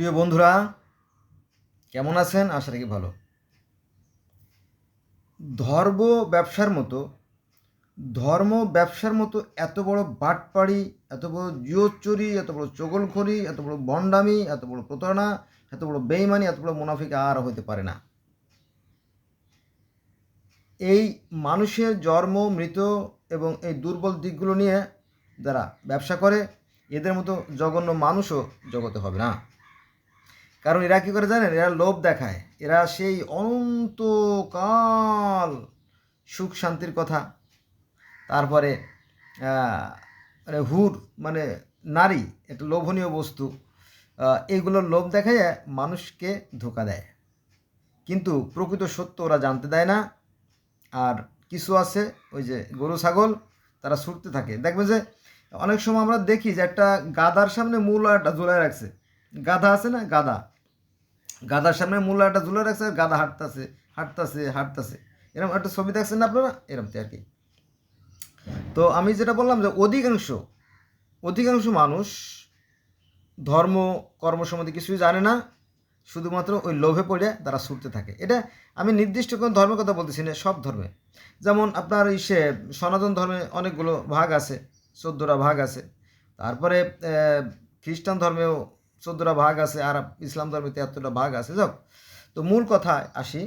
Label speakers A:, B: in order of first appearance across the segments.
A: প্রিয় বন্ধুরা, কেমন আছেন? আশা রাখি ভালো। ধর্ম ব্যবসার মতো, ধর্ম ব্যবসার মতো এত বড় বাটপাড়ি, এত বড় জিওচুরি এত বড় চগলখড়ি, এত বড় বন্ডামি, এত বড় প্রতারণা, এত বড় বেইমানি, এত বড় মুনাফিক আর হতে পারে না। এই মানুষের জন্ম, মৃত এবং এই দুর্বল দিকগুলো নিয়ে যারা ব্যবসা করে, এদের মতো জঘন্য মানুষও জগতে হবে না। কারণ এরা কী করে জানেন? এরা লোভ দেখায়। এরা সেই অনন্তকাল সুখ শান্তির কথা। তারপরে মানে হুর মানে নারী একটা লোভনীয় বস্তু আহ, এইগুলোর লোভ দেখায় মানুষকে ধোকা দেয়। কিন্তু প্রকৃত সত্য ওরা জানতে দেয় না। আর কিছু আছে ওই যে গরু ছাগল তারা ছুটতে থাকে। দেখবে যে অনেক সময় আমরা দেখি যে একটা গাদার সামনে মূল একটা ঝুলায় রাখছে। গাধা আছে না? গাধা। গাধার সামনে মূল একটা ঝুলে রাখছে গাধা হাঁটতাছে হাঁটতাছে হাঁটতাছে। এরকম একটা ছবি দেখছেন না আপনারা? এরকম আর কি। তো আমি যেটা বললাম যে অধিকাংশ অধিকাংশ মানুষ ধর্ম কর্ম সম্বন্ধে কিছুই জানে না, শুধুমাত্র ওই লোভে পড়ে তারা ছুটতে থাকে। এটা আমি নির্দিষ্ট কোনো ধর্মের কথা বলতেছি না, সব ধর্মে। যেমন আপনার ইসে সনাতন ধর্মে অনেকগুলো ভাগ আছে, চোদ্দোটা ভাগ আছে। তারপরে খ্রিস্টান ধর্মেও চোদ্দোটা ভাগ আছে, আর ইসলাম ধর্মে তিয়াত্তরটা ভাগ আছে। যাক, তো মূল কথায় আসি।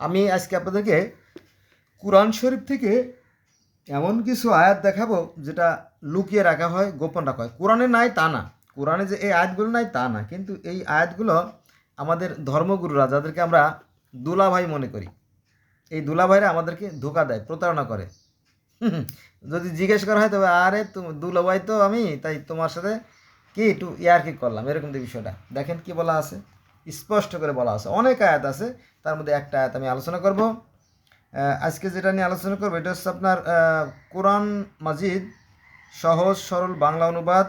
A: আমি আজকে আপনাদেরকে কোরআন শরীফ থেকে এমন কিছু আয়াত দেখাবো, যেটা লুকিয়ে রাখা হয়, গোপন রাখা হয়। কোরআনে নাই তা না। কোরআনে যে এই আয়াতগুলো নাই তা না। কিন্তু এই আয়াতগুলো আমাদের ধর্মগুরুরা, যাদেরকে আমরা দুলাভাই মনে করি, এই দুলাভাইরা আমাদেরকে ধোকা দেয়, প্রতারণা করে। যদি জিজ্ঞেস করা হয়, তবে আরে দুলাভাই তো আমি, তাই তোমার সাথে কি একটু ইয়ার কি করলাম, এরকম যে বিষয়টা। দেখেন কি বলা আছে? স্পষ্ট করে বলা আছে। অনেক আয়াত আছে, তার মধ্যে একটা আয়াত আমি আলোচনা করব। আজকে যেটা নিয়ে আলোচনা করব, এটা হচ্ছে আপনার কোরআন মাজিদ সহজ, সরল বাংলা অনুবাদ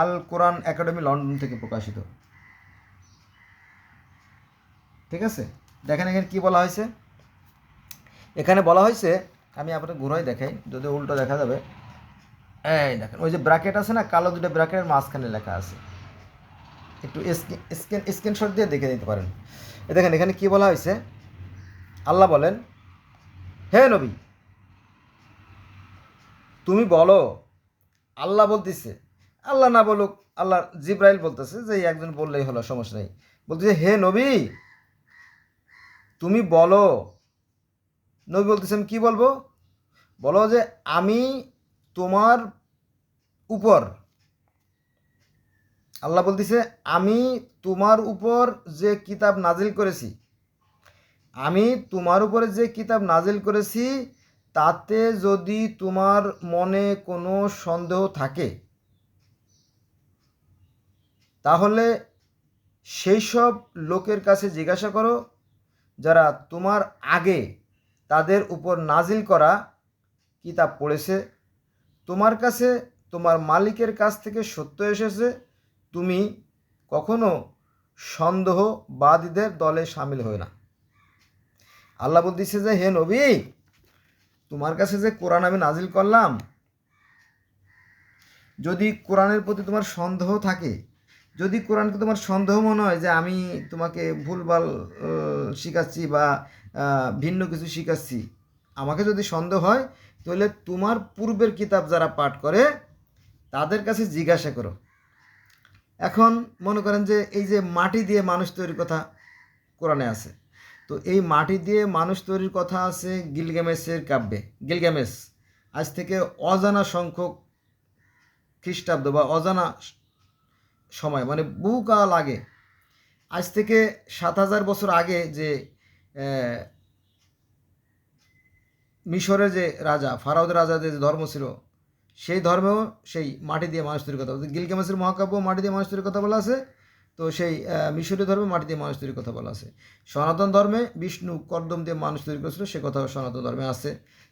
A: আল কোরআন একাডেমি লন্ডন থেকে প্রকাশিত। ঠিক আছে? দেখেন এখানে কি বলা হয়েছে? এখানে বলা হয়েছে, আমি আপনার ঘুরাই দেখাই, যদি উল্টো দেখা যাবে। এই দেখেন, ওই যে ব্র্যাকেট আছে না, কালো দুটো ব্র্যাকেটের মাঝখানে লেখা আছে। একটু স্ক্রিন স্ক্রিনশট দিয়ে দেখে দিতে পারেন। এ দেখেন, এখানে কি বলা হয়েছে? আল্লাহ বলেন, হে নবী, তুমি বলো, আল্লাহ বলতেছে, আল্লাহ না বলুক, আল্লাহ জিব্রাইল বলতেছে যে একজন বললেই হলো, সমস্যা নেই। বলতেছে, হে নবী, তুমি বলো। নবী বলতেছে, আমি কী বলব? বলো যে, আমি তোমার উপর। আল্লাহ বলতেছে, আমি তোমার উপর যে কিতাব নাজিল করেছি, আমি তোমার উপরে যে কিতাব নাজিল করেছি, তাতে যদি তোমার মনে কোনো সন্দেহ থাকে, তাহলে সেই সব লোকের কাছে জিজ্ঞাসা করো, যারা তোমার আগে তাদের উপর নাজিল করা কিতাব পড়েছে। তোমার কাছে তোমার মালিকের কাছ থেকে সত্য এসেছে, তুমি কখনো সন্দেহবাদীদের দলে সামিল হয়ে না। আল্লাহ বলতেছে যে, হে নবী, তোমার কাছে যে কোরআন আমি নাজিল করলাম, যদি কোরআনের প্রতি তোমার সন্দেহ থাকে, যদি কোরআনকে তোমার সন্দেহ মনে হয় যে আমি তোমাকে ভুলভাল শিখাচ্ছি বা ভিন্ন কিছু শিখাচ্ছি, আমাকে যদি সন্দেহ হয় তাহলে তোমার পূর্বের কিতাব যারা পাঠ করে, তাদের কাছে জিজ্ঞাসা করো। এখন মনে করেন যে এই যে মাটি দিয়ে মানুষ তৈরির কথা কোরআনে আছে। তো এই মাটি দিয়ে মানুষ তৈরির কথা আছে গিলগামেসের কাব্যে। গিলগামেস আজ থেকে অজানা সংখ্যক খ্রিস্টাব্দ বা অজানা সময় মানে বহুকাল আগে। আজ থেকে সাত হাজার বছর আগে যে মিশরের যে রাজা ফারাউদের রাজাদের যে ধর্ম ছিল, সেই ধর্মেও সেই মাটি দিয়ে মানুষ তৈরির কথা গিলগামেসের মহাকাব্য মাটি দিয়ে মানুষ তৈরির কথা বলা আছে, তো সেই মিশরীয় ধর্মে মাটি দিয়ে মানুষ তৈরির কথা বলা আছে। সনাতন ধর্মে বিষ্ণু কর্দম দিয়ে মানুষ তৈরি করেছিল, সে কথাও সনাতন ধর্মে আছে।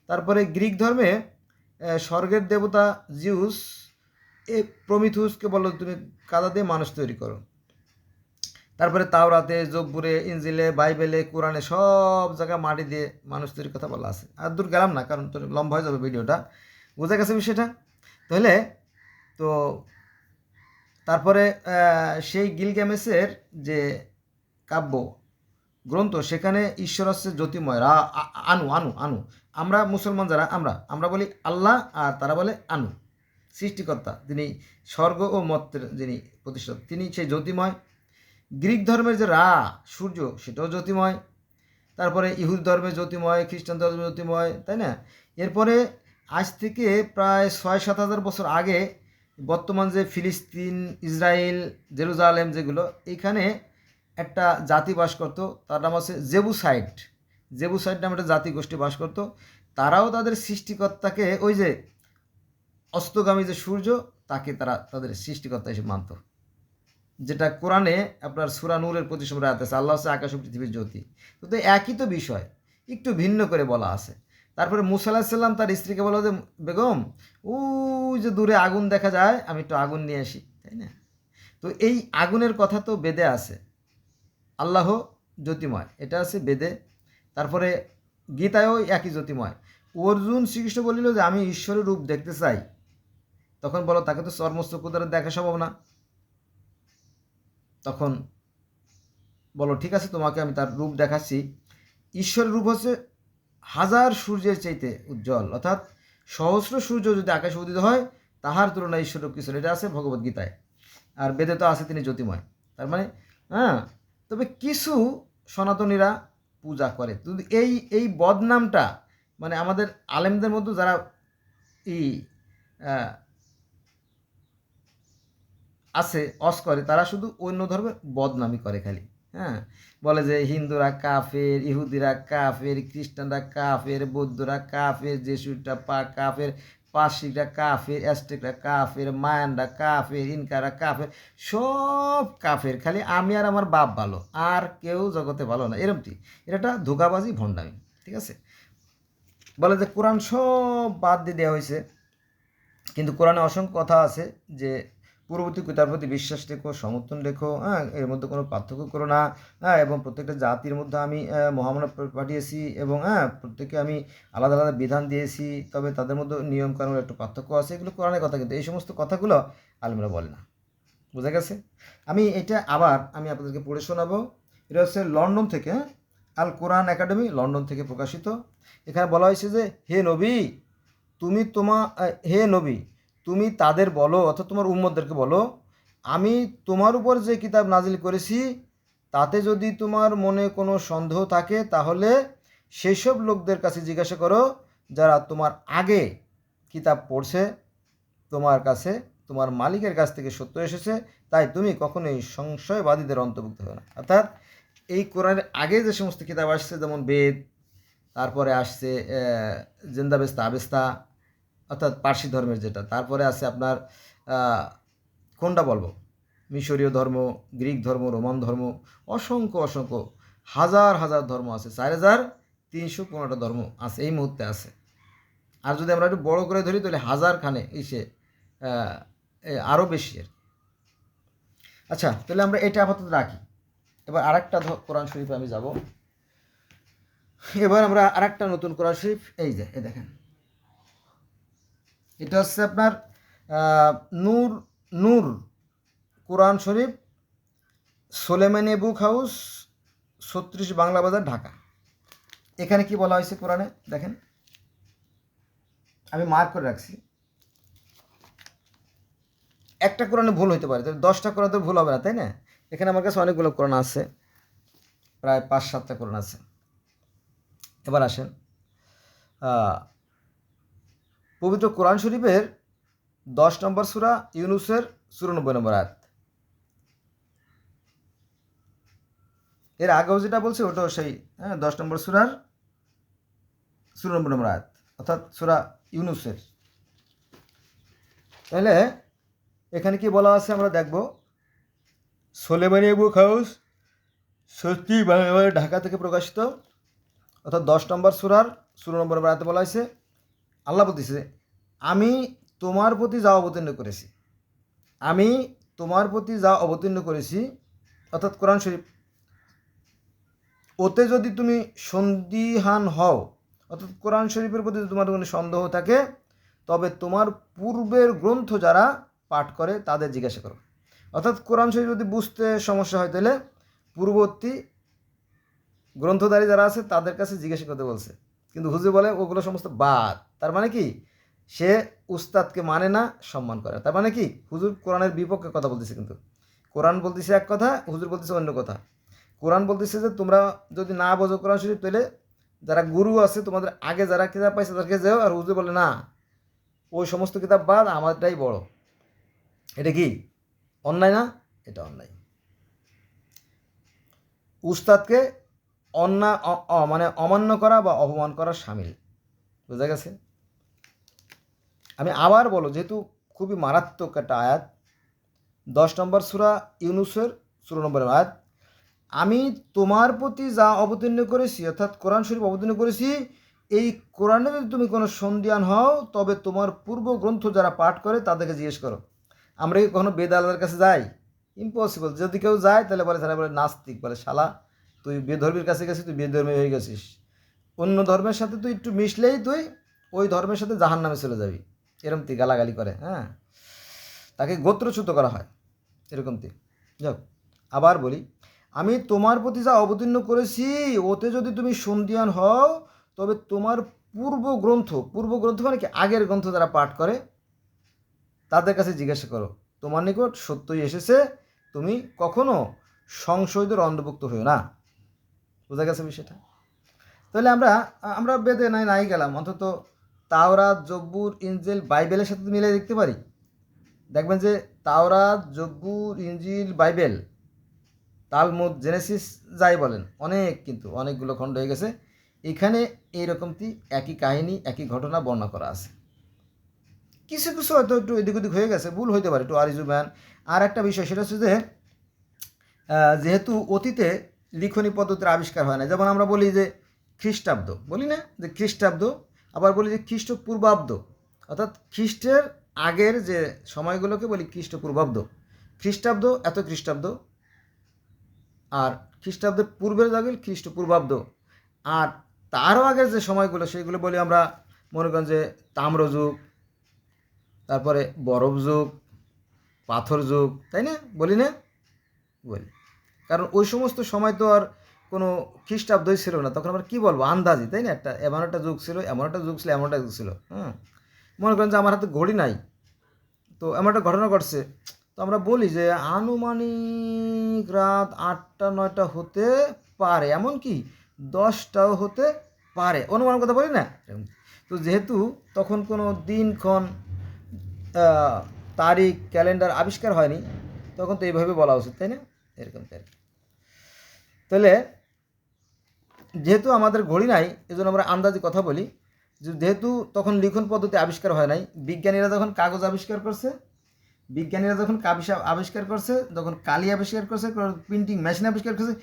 A: তারপরে গ্রিক ধর্মে স্বর্গের দেবতা জিউস, এ প্রমিথুসকে বলো তুমি কাদা দিয়ে মানুষ তৈরি করো। তারপরে তাওরাতে জব্বুরে ইঞ্জিলে বাইবেলে, কোরআনে সব জায়গায় মাটি দিয়ে মানুষ তৈরির কথা বলা আছে। আর দূর গেলাম না, কারণ তোর লম্বা হয়ে যাবে ভিডিওটা। বোঝা গেছে বিষয়টা? তাহলে তো তারপরে সেই গিলগ্যামেসের যে কাব্য গ্রন্থ, সেখানে ঈশ্বর হচ্ছে জ্যোতিময় রা আনু আনু আনু। আমরা মুসলমান যারা, আমরা আমরা বলি আল্লাহ আর তারা বলে আনু। সৃষ্টিকর্তা তিনি স্বর্গ ও মত্তের যিনি প্রতিষ্ঠাতা, তিনি সেই জ্যোতিময় গ্রিক ধর্মের যে রা, সূর্য, সেটাও জ্যোতিময়। তারপরে ইহুদ ধর্মের জ্যোতিময়, খ্রিস্টান ধর্মের জ্যোতিময়, তাই না? এরপরে আজ থেকে প্রায় ছয় সাত হাজার বছর আগে বর্তমান যে ফিলিস্তিন, ইসরায়েল, জেরুজালেম যেগুলো এইখানে একটা জাতি বাস করতো, তার নাম আছে জেবুসাইড জেবুসাইড নামে একটা জাতি গোষ্ঠী বাস করতো। তারাও তাদের সৃষ্টিকর্তাকে ওই যে অস্তগামী যে সূর্য, তাকে তারা তাদের সৃষ্টিকর্তা হিসেবে মানত। যেটা কোরআনে আপনার সুরা নূরের প্রতি সময় আছে, আল্লাহ হচ্ছে আকাশ ও পৃথিবীর জ্যোতি। তো একই তো বিষয়, একটু ভিন্ন করে বলা আছে। তারপরে মুসা আলাহিসাল্লাম তার স্ত্রীকে বলো যে, বেগম, ওই যে দূরে আগুন দেখা যায়, আমি একটু আগুন নিয়ে আসি। তাই না? তো এই আগুনের কথা তো বেদে আছে। আল্লাহ জ্যোতিময়, এটা আছে বেদে। তারপরে গীতায়ও একই জ্যোতিময়। অর্জুন শ্রীকৃষ্ণ বলিল যে, আমি ঈশ্বরের রূপ দেখতে চাই। তখন বলো, তাকে তো চর্মস্তক দ্বারা দেখা সম্ভব না। তখন বলো, ঠিক আছে, তোমাকে আমি তার রূপ দেখাচ্ছি। ঈশ্বরের রূপ হচ্ছে হাজার সূর্যের চাইতে উজ্জ্বল। অর্থাৎ সহস্র সূর্য যদি আকাশে উদিত হয়, তাহার তুলনায় ঈশ্বর কিছু এটা আছে ভগবদ্গীতায় আর বেদে তো আছে তিনি জ্যোতিময়। তার মানে হ্যাঁ তবে কিছু সনাতনীরা পূজা করে। কিন্তু এই এই বদনামটা মানে আমাদের আলেমদের মধ্যে যারা এই আছে অস করে তারা শুধু অন্য ধর্মের বদনামি করে খালি হ্যাঁ? বলে যে হিন্দুরা কাফের, ইহুদিরা কাফের, খ্রিস্টানরা কাফের, বৌদ্ধরা কাফের জেসুটা পা কাফের, পার্সিকরা কাফের, অ্যাস্টেকরা কাফের, মায়ানরা কাফের, ইনকারা কাফের, সব কাফের, খালি আমি আর আমার বাপ ভালো, আর কেউ জগতে ভালো না, এরমটি। এটা ধোকাবাজি, ভণ্ডামি, ঠিক আছে? বলে যে কোরআন সব বাদ দিয়ে দেওয়া হয়েছে, কিন্তু কোরআনে অসংখ্য কথা আছে যে পূর্ববর্তী কিতার প্রতি বিশ্বাস রেখো, সমর্থন রেখো হ্যাঁ এর মধ্যে কোনো পার্থক্য করো না হ্যাঁ এবং প্রত্যেকটা জাতির মধ্যে আমি মহামানব পাঠিয়েছি এবং হ্যাঁ প্রত্যেকে আমি আলাদা আলাদা বিধান দিয়েছি, তবে তাদের মধ্যে নিয়ম কানুনের একটু পার্থক্য আছে, এগুলো কোরআনের কথা কিন্তু এই সমস্ত কথাগুলো আলমরা বলে না। বুঝা গেছে? আমি এটা আবার আমি আপনাদেরকে পড়ে শোনাবো। এটা হচ্ছে লন্ডন থেকে হ্যাঁ? আল কোরআন একাডেমি, লন্ডন থেকে প্রকাশিত। এখানে বলা হয়েছে যে, হে নবী, তুমি তোমা হে নবী তুমি তাদের বলো অর্থাৎ তোমার উম্মদদেরকে বলো, আমি তোমার উপর যে কিতাব নাজিল করেছি, তাতে যদি তোমার মনে কোনো সন্দেহ থাকে, তাহলে সেসব লোকদের কাছে জিজ্ঞাসা করো যারা তোমার আগে কিতাব পড়ছে, তোমার কাছে, তোমার মালিকের কাছ থেকে সত্য এসেছে, তাই তুমি কখনোই সংশয়বাদীদের অন্তর্ভুক্ত হবে না। অর্থাৎ এই কোরআনের আগে যে সমস্ত কিতাব আসছে, যেমন বেদ, তারপরে আসছে জেন্দাবেস্তা, আবেস্তা অর্থাৎ পার্সি ধর্মের যেটা। তারপরে আছে আপনার কোনটা বলব? মিশরীয় ধর্ম, গ্রিক ধর্ম, রোমান ধর্ম, অসংখ্য অসংখ্য, হাজার হাজার ধর্ম আছে। চার হাজার তিনশো পনেরোটা ধর্ম আছে, এই মুহূর্তে আছে। আর যদি আমরা একটু বড় করে ধরি, তাহলে হাজার খানে এসে আরও বেশি আর আচ্ছা তাহলে আমরা এটা আপাতত রাখি। এবার আরেকটা কোরআন শরীফে আমি যাব। এবার আমরা আরেকটা নতুন কোরআন শরীফ, এই যে, এই দেখেন। এটা হচ্ছে আপনার নূর নূর, কোরআন শরীফ, সোলেমানি বুক হাউস, ছত্রিশ বাংলা বাজার, ঢাকা। এখানে কি বলা হয়েছে কোরআনে? দেখেন। আমি মার্ক করে রাখছি। একটা কোরআনে ভুল হইতে পারে তবে দশটা কোরআন তো ভুল হবে না, তাই না? এখানে আমার কাছে অনেকগুলো কোরআন আছে, প্রায় পাঁচ সাতটা কোরআন আছে। এবার আসেন। পবিত্র কোরআন শরীফের দশ নম্বর সুরা ইউনুসের চুরানব্বই নম্বর আয়াত। এর আগেও যেটা বলছে, ওটাও সেই হ্যাঁ দশ নম্বর সুরার চুরানব্বই নম্বর আয়াত, অর্থাৎ সুরা ইউনুসের। তাহলে এখানে কি বলা আছে আমরা দেখব, সোলেমানি বুক হাউস সত্যি বাংলা ঢাকা থেকে প্রকাশিত, অর্থাৎ দশ নম্বর সুরার ষোলো নম্বর আয়াতে বলা হয়েছে আল্লাহ বলতেছে, আমি তোমার প্রতি যা অবতীর্ণ করেছি, আমি তোমার প্রতি যা অবতীর্ণ করেছি, অর্থাৎ কোরআন শরীফ, ওতে যদি তুমি সন্দিহান হও, অর্থাৎ কোরআন শরীফের প্রতি তোমার কোনো সন্দেহ থাকে, তবে তোমার পূর্বের গ্রন্থ যারা পাঠ করে, তাদের জিজ্ঞাসা করো। অর্থাৎ কোরআন শরীফ যদি বুঝতে সমস্যা হয়, তাহলে পূর্ববর্তী গ্রন্থধারী যারা আছে, তাদের কাছে জিজ্ঞাসা করতে বলছে কিন্তু হুজুর বলে, ওগুলো সমস্ত বাদ। তার মানে কি? সে উস্তাদকে মানে না, সম্মান করে তার মানে কি? হুজুর কোরআনের বিপক্ষে কথা বলতেছে কিন্তু। কোরআন বলতেছে এক কথা, হুজুর বলতেছে অন্য কথা। কোরআন বলতেছে যে, তোমরা যদি না বোঝো কোরআন শরীফ তাহলে যারা গুরু আছে, তোমাদের আগে যারা কিতাব পাইছে, তাদেরকে যাও। আর হুজুর বলে, না, ওই সমস্ত কিতাব বাদ, আমারটাই বড়। এটা কি? অন্যায় না? এটা অন্যায়। উস্তাদকে অন্যা মানে অমান্য করা বা অপমান করা সামিল। বোঝা গেছে? আমি আবার বলো, যেহেতু খুবই মারাত্মক একটা আয়াত, দশ নম্বর সুরা ইউনুসের ষোলো নম্বর আয়াত, আমি তোমার প্রতি যা অবতীর্ণ করেছি, অর্থাৎ কোরআন শরীফ অবতীর্ণ করেছি, এই কোরআনে যদি তুমি কোনো সন্ধিয়ান হও, তবে তোমার পূর্ব গ্রন্থ যারা পাঠ করে তাদেরকে জিজ্ঞেস করো। আমরা কি কখনো বেদ কাছে যাই? ইম্পসিবল যদি কেউ যায়, তাহলে বলে তারা বলে নাস্তিক বলে, শালা। তুই বেধর্মীর কাছে গেছিস, তুই বেধর্মী হয়ে গেছিস। অন্য ধর্মের সাথে তুই একটু মিশলেই তুই ওই ধর্মের সাথে জাহান নামে চলে যাবি। এরকম তি গালাগালি করে হ্যাঁ? তাকে গোত্রচ্যুত করা হয়, এরকম তি যাক আবার বলি, আমি তোমার প্রতি যা অবতীর্ণ করেছি, ওতে যদি তুমি সন্ধিয়ান হও, তবে তোমার পূর্ব গ্রন্থ পূর্ব গ্রন্থ মানে কি? আগের গ্রন্থ যারা পাঠ করে, তাদের কাছে জিজ্ঞাসা করো। তোমার নিকট সত্যই এসেছে, তুমি কখনো সংশয়দের অন্তর্ভুক্ত হইও না। বোঝা গেছে বিষয়টা? তাহলে আমরা আমরা বেদে নাই নাই গেলাম। অন্তত তাওরাত জব্বুর ইঞ্জিল বাইবেলের সাথে মিলে দেখতে পারি। দেখবেন যে তাওরাত জব্বুর ইঞ্জিল বাইবেল, তালমুদ, জেনেসিস যাই বলেন, অনেক কিন্তু, অনেকগুলো খণ্ড হয়ে গেছে। এখানে এইরকমটি একই কাহিনী, একই ঘটনা বর্ণনা করা আছে। কিছু কিছু হয়তো একটু এদিক ওদিক হয়ে গেছে, ভুল হইতে পারে, একটু আরিজু ম্যান। আর একটা বিষয়, সেটা হচ্ছে যে যেহেতু অতীতে লিখনী পদ্ধতির আবিষ্কার হয় না। যেমন আমরা বলি যে খ্রিস্টাব্দ। বলি না যে খ্রিস্টাব্দ, আবার বলি যে খ্রিস্টপূর্বাব্দ। অর্থাৎ খ্রিস্টের আগের যে সময়গুলোকে বলি খ্রিস্টপূর্বাব্দ। খ্রিস্টাব্দ এত খ্রিস্টাব্দ। আর খ্রিস্টাব্দের পূর্বের দাগিল খ্রিস্টপূর্বাব্দ। আর তারও আগের যে সময়গুলো, সেগুলো বলি আমরা মনে করেন যে তাম্রযুগ তারপরে বরফ যুগ, পাথর যুগ, তাই না? বলি না? বলি। কারণ ওই সমস্ত সময় তো আর কোনো খ্রিস্টাব্দই ছিল না। তখন আমরা কী বলব? আন্দাজি, তাই না? একটা এমন একটা যুগ ছিল, এমন একটা যুগ ছিল, এমন একটা যুগ ছিল হ্যাঁ মনে করেন যে আমার হাতে ঘড়ি নাই। তো এমন একটা ঘটনা ঘটছে। তো আমরা বলি যে আনুমানিক রাত আটটা, নয়টা হতে পারে। এমন কি? দশটাও হতে পারে। অনুমান কথা বলি না। তো যেহেতু তখন কোনো দিনক্ষণ তারিখ, ক্যালেন্ডার আবিষ্কার হয়নি, তখন তো এইভাবে বলা উচিত, তাই না? এরকম কি। তাহলে যেহেতু আমাদের ঘড়ি নাই, এজন্য আমরা আন্দাজি কথা বলি যেহেতু তখন লিখন পদ্ধতি আবিষ্কার হয় নাই, বিজ্ঞানীরা যখন কাগজ আবিষ্কার করছে, বিজ্ঞানীরা যখন কাবিসা আবিষ্কার করছে, যখন কালি আবিষ্কার করছে প্রিন্টিং মেশিন আবিষ্কার করছে,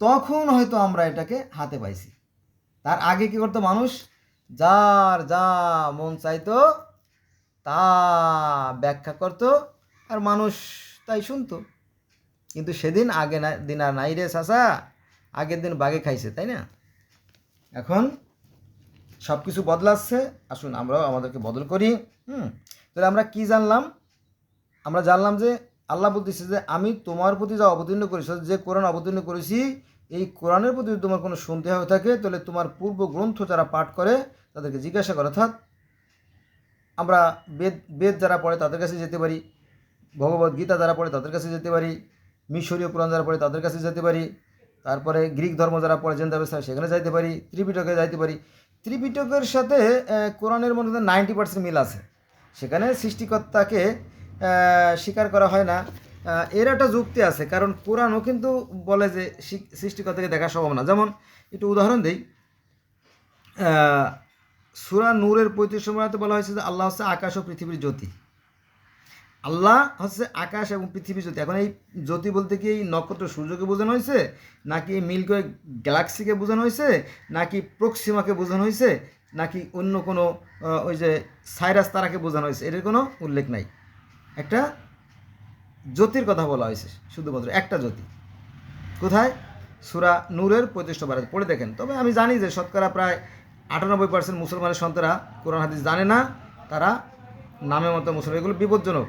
A: তখন হয়তো আমরা এটাকে হাতে পাইছি। তার আগে কি করতো মানুষ? যার যা মন চাইতো, তা ব্যাখ্যা করতো, আর মানুষ তাই শুনতো। কিন্তু সেদিন আগে না, দিন আর নাই রে চাষা আগের দিন বাগে খাইছে, তাই না? এখন সব কিছু বদলাচ্ছে। আসুন, আমরাও আমাদেরকে বদল করি, হুম? তাহলে আমরা কি জানলাম? আমরা জানলাম যে আল্লাহ বলতেছে যে, আমি তোমার প্রতি যা অবতীর্ণ করেছি যে কোরআন অবতীর্ণ করেছি, এই কোরআনের প্রতি যদি তোমার কোনো সন্দেহ হয়ে, থাকে, তাহলে তোমার পূর্ব গ্রন্থ যারা পাঠ করে, তাদেরকে জিজ্ঞাসা করে। অর্থাৎ আমরা বেদ বেদ যারা পড়ে, তাদের কাছে যেতে পারি। ভগবদ গীতা যারা পড়ে, তাদের কাছে যেতে পারি। মিশরীয় পুরাণ যারা পড়ে তাদের কাছে যেতে পারি। তারপরে গ্রিক ধর্ম যারা পড়ে জেন ব্যবস্থা সেখানে যাইতে পারি, ত্রিপিটকে যাইতে পারি। ত্রিপিটকের সাথে কোরআনের মধ্যে নাইনটি পার্সেন্ট মিল আছে। সেখানে সৃষ্টিকর্তাকে স্বীকার করা হয় না। এর একটা যুক্তি আছে, কারণ কোরআনও কিন্তু বলে যে সৃষ্টিকর্তাকে দেখা সম্ভব না। যেমন, একটু উদাহরণ দিই। সূরা নূরের পঁয়ত্রিশ সময়তে বলা হয়েছে যে আল্লাহ হচ্ছে আকাশ ও পৃথিবীর জ্যোতি। আল্লাহ হচ্ছে আকাশ এবং পৃথিবী জ্যোতি। এখন এই জ্যোতি বলতে কি এই নক্ষত্র সূর্যকে বোঝানো হয়েছে? নাকি মিল্কওয়ে গ্যালাক্সিকে বোঝানো হয়েছে? নাকি প্রক্সিমাকে বোঝানো হয়েছে? নাকি অন্য কোনো ওই যে সাইরাস তারাকে বোঝানো হয়েছে? এটার কোনো উল্লেখ নাই। একটা জ্যোতির কথা বলা হয়েছে, শুধুমাত্র একটা জ্যোতি। কোথায়? সুরা নূরের পঁয়ত্রিশ বারে পড়ে দেখেন। তবে আমি জানি যে শতকরা প্রায় আটানব্বই পার্সেন্ট মুসলমানের সন্তানরা কোরআন হাদিস জানে না। তারা নামে মতো মুসলমান। এগুলো বিপজ্জনক।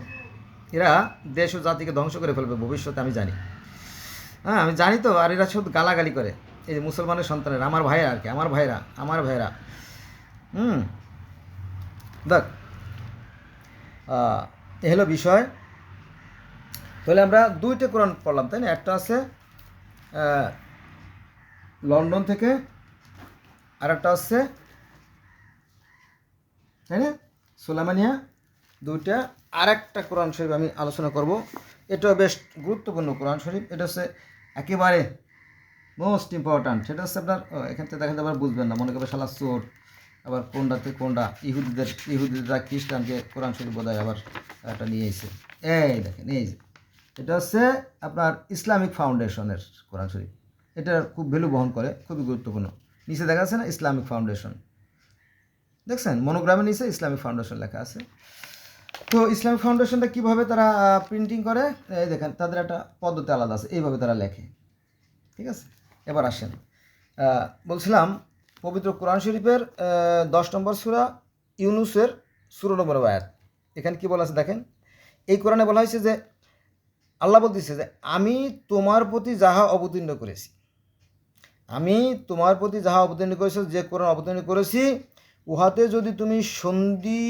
A: এরা দেশ ও জাতিকে ধ্বংস করে ফেলবে, ভবিষ্যতে আমি জানি। হ্যাঁ আমি জানি তো, আর এরা শুধু গালাগালি করে। এই যে মুসলমানের সন্তানের, আমার ভাইয়েরা আর কি, আমার ভাইরা আমার ভাইরা হুম, দেখ এ হলো বিষয়। তাহলে আমরা দুইটা কোরআন পড়লাম, তাই না? একটা আছে লন্ডন থেকে আর একটা হচ্ছে তাই না? সোলামানিয়া দুইটা। আর একটা কোরআন শরীফ আমি আলোচনা করব। এটাও বেশ গুরুত্বপূর্ণ কোরআন শরীফ। এটা হচ্ছে একেবারে মোস্ট ইম্পর্ট্যান্ট সেটা হচ্ছে আপনার এখান থেকে দেখাতে আবার বুঝবেন না। মনে করবে শালা চোর। আবার কোনটাতে কোনটা? ইহুদিদের, ইহুদিরা খ্রিস্টানকে কোরআন শরীফ বোধহয় আবার একটা নিয়ে এসে এই দেখেন, এই যে। এটা হচ্ছে আপনার ইসলামিক ফাউন্ডেশনের কোরআন শরীফ। এটা খুব ভ্যালু বহন করে, খুবই গুরুত্বপূর্ণ। নিচে দেখা যাচ্ছে না ইসলামিক ফাউন্ডেশন। দেখছেন, মনোগ্রামের নিচে ইসলামিক ফাউন্ডেশন লেখা আছে। তো ইসলামিক ফাউন্ডেশনটা কীভাবে তারা প্রিন্টিং করে? এই দেখেন, তাদের একটা পদ্ধতি আলাদা আছে, এইভাবে তারা লেখে। ঠিক আছে? এবার আসেন। বলছিলাম, পবিত্র কোরআন শরীফের দশ নম্বর সুরা ইউনুসের ষোলো নম্বর আয়াত। এখানে কি বলা আছে দেখেন? এই কোরআনে বলা হয়েছে যে, আল্লাহ বলতেছে যে, আমি তোমার প্রতি যাহা অবতীর্ণ করেছি, আমি তোমার প্রতি যাহা অবতীর্ণ করেছি, যে কোরআন অবতীর্ণ করেছি উহাতে যদি তুমি সন্ধি,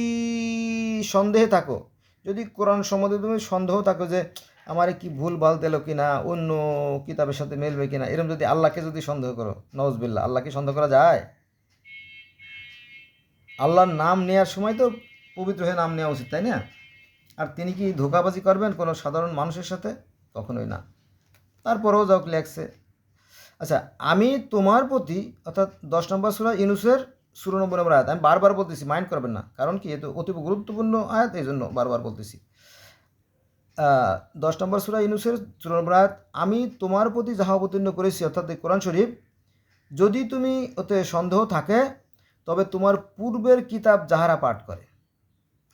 A: সন্দেহে থাকো, যদি কোরআন সম্বন্ধে তুমি সন্দেহ থাকো যে আমার কি ভুল ভালো দিল কি না অন্য কিতাবের সাথে মেলবে কিনা এরকম যদি আল্লাহকে যদি সন্দেহ করো নজবিল্লা আল্লাহকে সন্দেহ করা যায়? আল্লাহর নাম নেওয়ার সময় তো পবিত্র হয়ে নাম নেওয়া উচিত, তাই না? আর তিনি কি ধোকাবাজি করবেন কোনো সাধারণ মানুষের সাথে? কখনোই না। তারপরেও যাও লেখছে। আচ্ছা আমি তোমার প্রতি, অর্থাৎ দশ নম্বর সুরা ইনুসের ষোলো নম্বর আয়াত। আমি বারবার বলতেছি মাইন্ড করবেন না। কারণ কি? এতো অতীব গুরুত্বপূর্ণ আয়াত এই জন্য বারবার বলতেছি। দশ নম্বর সুরা ইনুসের নম্বর আয়াত, আমি তোমার প্রতি যাহা অবতীর্ণ করেছি, অর্থাৎ কোরআন শরীফ, যদি তুমি ওতে সন্দেহ থাকে, তবে তোমার পূর্বের কিতাব যাহারা পাঠ করে।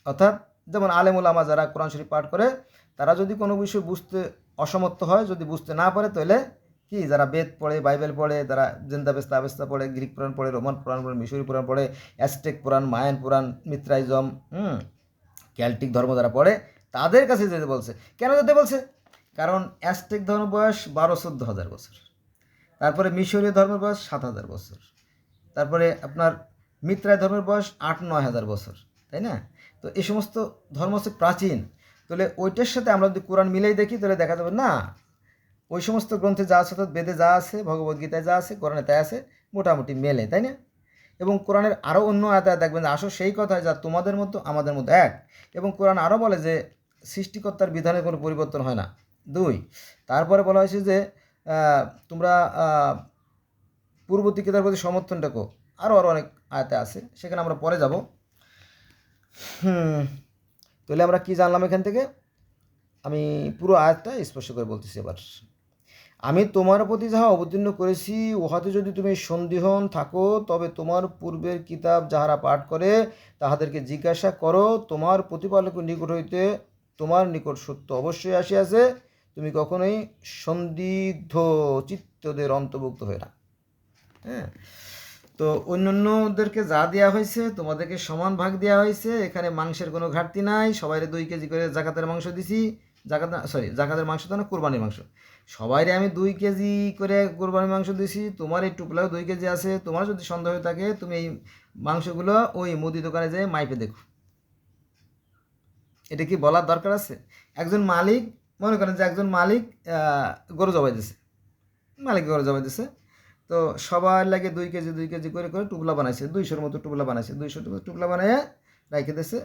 A: অর্থাৎ যেমন আলেমুল আমা যারা কোরআন শরীফ পাঠ করে, তারা যদি কোনো বিষয় বুঝতে অসমর্থ হয়, যদি বুঝতে না পারে, তাহলে কি, যারা বেদ পড়ে, বাইবেল পড়ে, যারা জিন্দাবেস্তা আবেস্তা পড়ে, গ্রিক পুরাণ পড়ে, রোমান পুরাণ পড়ে, মিশরি পুরাণ পড়ে অ্যাস্টেক পুরাণ, মায়ান পুরাণ, মিত্রাইজম, হুম, ক্যালটিক ধর্ম যারা পড়ে, তাদের কাছে যেতে বলছে। কেন যেতে বলছে? কারণ অ্যাস্টেক ধর্ম বয়স বারো, চোদ্দ হাজার বছর। তারপরে মিশরীয় ধর্মের বয়স সাত হাজার বছর। তারপরে আপনার মিত্রায় ধর্মের বয়স আট, নয় হাজার বছর, তাই না? তো এই সমস্ত ধর্ম হচ্ছে প্রাচীন। তাহলে ওইটার সাথে আমরা যদি কোরআন মিলেই দেখি, তাহলে দেখা যাবে না ওই সমস্ত গ্রন্থে যা আছে অর্থাৎ বেদে যা আছে ভগবদ্গীতায় যা আছে, কোরআনে তাই আছে, মোটামুটি মেলে, তাই না? এবং কোরআনের আরও অন্য আয়াতে দেখবেন আসো সেই কথায় যা তোমাদের মতো আমাদের মতো এক। এবং কোরআন আরও বলে যে সৃষ্টিকর্তার বিধানে কোনো পরিবর্তন হয় না। দুই, তারপরে বলা হয়েছে যে তোমরা কিতাবের প্রতি সমর্থন রেখো। আরও আরও অনেক আয়াতে আছে, সেখানে আমরা পরে যাব। হুম, তাহলে আমরা কি জানলাম এখান থেকে? আমি পুরো আয়াতটা স্পর্শ করে বলতেছি এবার। আমি তোমার প্রতি যাহা অবতীর্ণ করেছি, উহাতে যদি তুমি সন্দিহন থাকো, তবে তোমার পূর্বের কিতাব যাহারা পাঠ করে, তাহাদেরকে জিজ্ঞাসা করো, তোমার প্রতিপালকের নিকট হইতে তোমার নিকট সত্য অবশ্যই আসিয়াছে। তুমি কখনোই সন্দিগ্ধ চিত্তদের অন্তর্ভুক্ত হয়ে না। হ্যাঁ? তো অন্যান্যদেরকে যা দেওয়া হয়েছে তোমাদেরকে সমান ভাগ দেওয়া হয়েছে এখানে মাংসের কোনো ঘাটতি নাই। সবাই দুই কেজি করে জাকাতের মাংস দিছি। জাকাত সরি জাকাতের মাংস তো না, কোরবানির মাংস। সবাইরে আমি দুই কেজি করে কোরবানির মাংস দিছি, তোমার এই টুকলাও দুই কেজি আছে, তোমার যদি সন্দেহ থাকে, তুমি এই মাংসগুলো ওই মুদি দোকানে যেয়ে মাইপে দেখো। এটা কি বলার দরকার আছে? একজন মালিক, মনে করেন যে একজন মালিক গরু জবাই দিছে। মালিক গরু জবাই দিছে। তো সবার লাগে দুই কেজি দুই কেজি করে করে টুকলা বানাইছে, দুইশোর মতো টুকলা বানাইছে দুইশো টুকলা বানাইয়ে রাখে দিছে।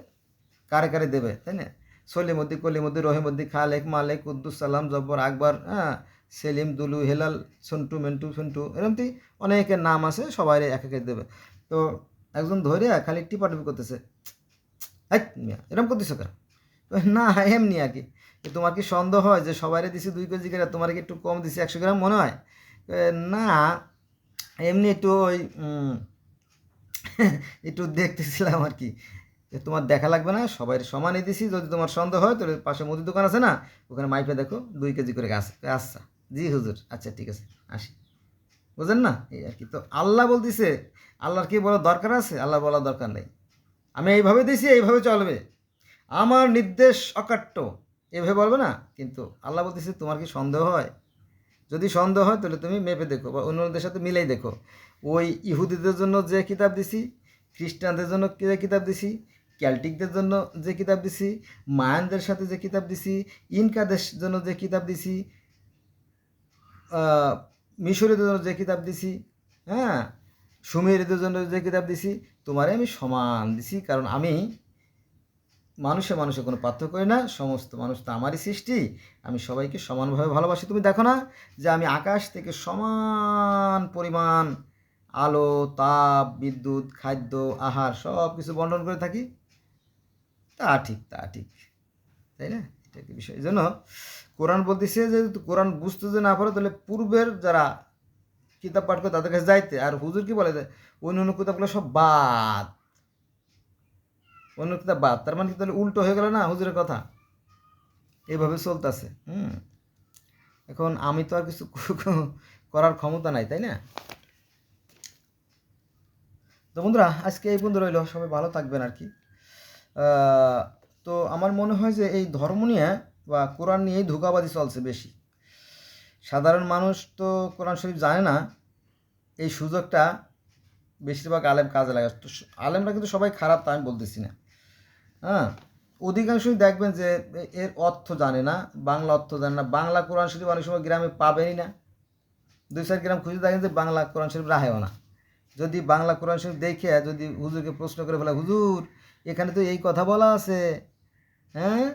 A: কারে কারে দেবে, তাই না? সলিমদ্দি কলিমদ্দি রহিমদ্দি খালেক, মালেক, কুদ্দুস, সালাম, জব্বর, আকবর হ্যাঁ সেলিম, দুলু, হেলাল, সন্টু, মেন্টু সন্টু এরকমটি অনেকের নাম আছে, সবাই এক একে দেবে। তো একজন ধরে খালি একটি টিপাটিপি করতেছে। এরকম করতেছো কেন? না, এমনি আর কি। তোমার কি সন্দেহ হয় যে সবাইরে দিছি দুই কেজি করে তোমার কি একটু কম দিছি একশো গ্রাম মনে হয়? না, এমনি একটু ওই একটু দেখতেছিলাম আর কি। যে তোমার দেখা লাগবে না, সবাই সমানই দিছি, যদি তোমার সন্দেহ হয়, তাহলে পাশে মুদির দোকান আছে না, ওখানে মাইপে দেখো দুই কেজি করে গাছ আচ্ছা জি হুজুর আচ্ছা ঠিক আছে, আসি। বুঝেন না? এই আর কি, তো আল্লাহ বলতেছে, আল্লাহর কি বলার দরকার আছে? আল্লাহ বলার দরকার নেই। আমি এইভাবে দিছি, এইভাবে চলবে। আমার নির্দেশ অকাট্য, এভাবে বলবে না, কিন্তু আল্লাহ বলতেছে, তোমার কি সন্দেহ হয়? যদি সন্দেহ হয়, তাহলে তুমি মেপে দেখো, বা অন্যদের সাথে মিলেই দেখো। ওই ইহুদিদের জন্য যে কিতাব দিছি, খ্রিস্টানদের জন্য যে কিতাব দিছি ক্যালটিকদের জন্য যে কিতাব দিছি মায়ানদের সাথে যে কিতাব দিছি ইনকাদের জন্য যে কিতাব দিছি আহ, মিশরীয়দের জন্য যে কিতাব দিছি হ্যাঁ? সুমেরীদের জন্য যে কিতাব দিছি তোমারে আমি সমান দিছি কারণ আমি মানুষে মানুষে কোনো পার্থক্য করি না সমস্ত মানুষ তো আমারই সৃষ্টি আমি সবাইকে সমানভাবে ভালোবাসি। তুমি দেখো না যে আমি আকাশ থেকে সমান পরিমাণ আলো তাপ বিদ্যুৎ খাদ্য আহার সব কিছু বন্টন করে থাকি? তা ঠিক তা ঠিক। তাই না? এটা কি বিষয়। জন্য কোরআন বলতেছে যে কোরআন বুঝতে যদি না পারো, তাহলে পূর্বের যারা কিতাব পাঠ করে তাদের কাছে যাইতে। আর হুজুর কি বলে অন্য অন্য কিতাবগুলো সব বাদ। অন্য কিতাব বাদ। তার মানে কি তাহলে উল্টো হয়ে গেল না হুজুরের কথা? এইভাবে চলতেছে। হুম। এখন আমি তো আর কিছু করার ক্ষমতা নাই, তাই না? তো বন্ধুরা, আজকে এই বন্ধু রইল। সবাই ভালো থাকবেন আর কি। তো আমার মনে হয় যে এই ধর্ম নিয়ে বা কোরআন নিয়েই ধোকাবাজি চলছে বেশি। সাধারণ মানুষ তো কোরআন শরীফ জানে না, এই সুযোগটা বেশিরভাগ আলেম কাজে লাগে তো আলেমরা কিন্তু সবাই খারাপ তা আমি বলতেছি না। হ্যাঁ অধিকাংশই দেখবেন যে এর অর্থ জানে না, বাংলা অর্থ জানে না। বাংলা কোরআন শরীফ অনেক সময় গ্রামে পাবেনই না। দুই চার গ্রাম খুঁজে দেখেন যে বাংলা কোরআন শরীফ রাহেও না। যদি বাংলা কোরআন শরীফ দেখে যদি হুজুরকে প্রশ্ন করে ফেলে হুজুর এখানে তো এই কথা বলা আছে। হ্যাঁ?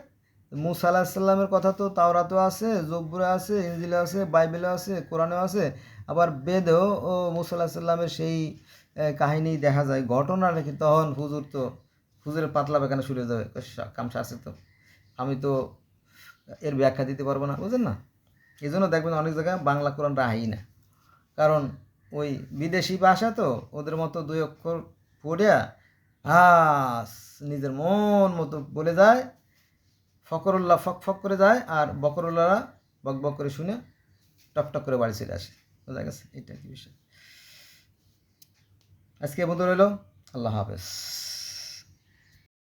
A: মুসা আলাহিসাল্লামের কথা তো তাওরাতেও আছে জব্বুরে আছে ইঞ্জিলে আছে বাইবেলে আছে, কোরআনেও আছে। আবার বেদেও ও মুসা আলাহিসাল্লামের সেই কাহিনী দেখা যায়। ঘটনা নাকি তখন হুজুর তো হুজুরের পাতলা বেখানে শুরু হয়ে যাবে। কামসা আছে তো। আমি তো এর ব্যাখ্যা দিতে পারব না, বুঝলেন না? এই জন্য দেখবেন অনেক জায়গায় বাংলা কোরআন রাহাই না। কারণ ওই বিদেশি ভাষা তো ওদের মতো দুই অক্ষর পড়িয়া হাস নিজের মন মতো বলে যায়, ফকরুল্লাহ ফক ফক করে যায়, আর বকরুল্লাহরা বক বক করে শুনে টক টক করে বাড়ি চলে আসে। বোঝা গেছে? এটা কি বিষয়? আজকে বন্ধু রইল। আল্লাহ হাফেজ।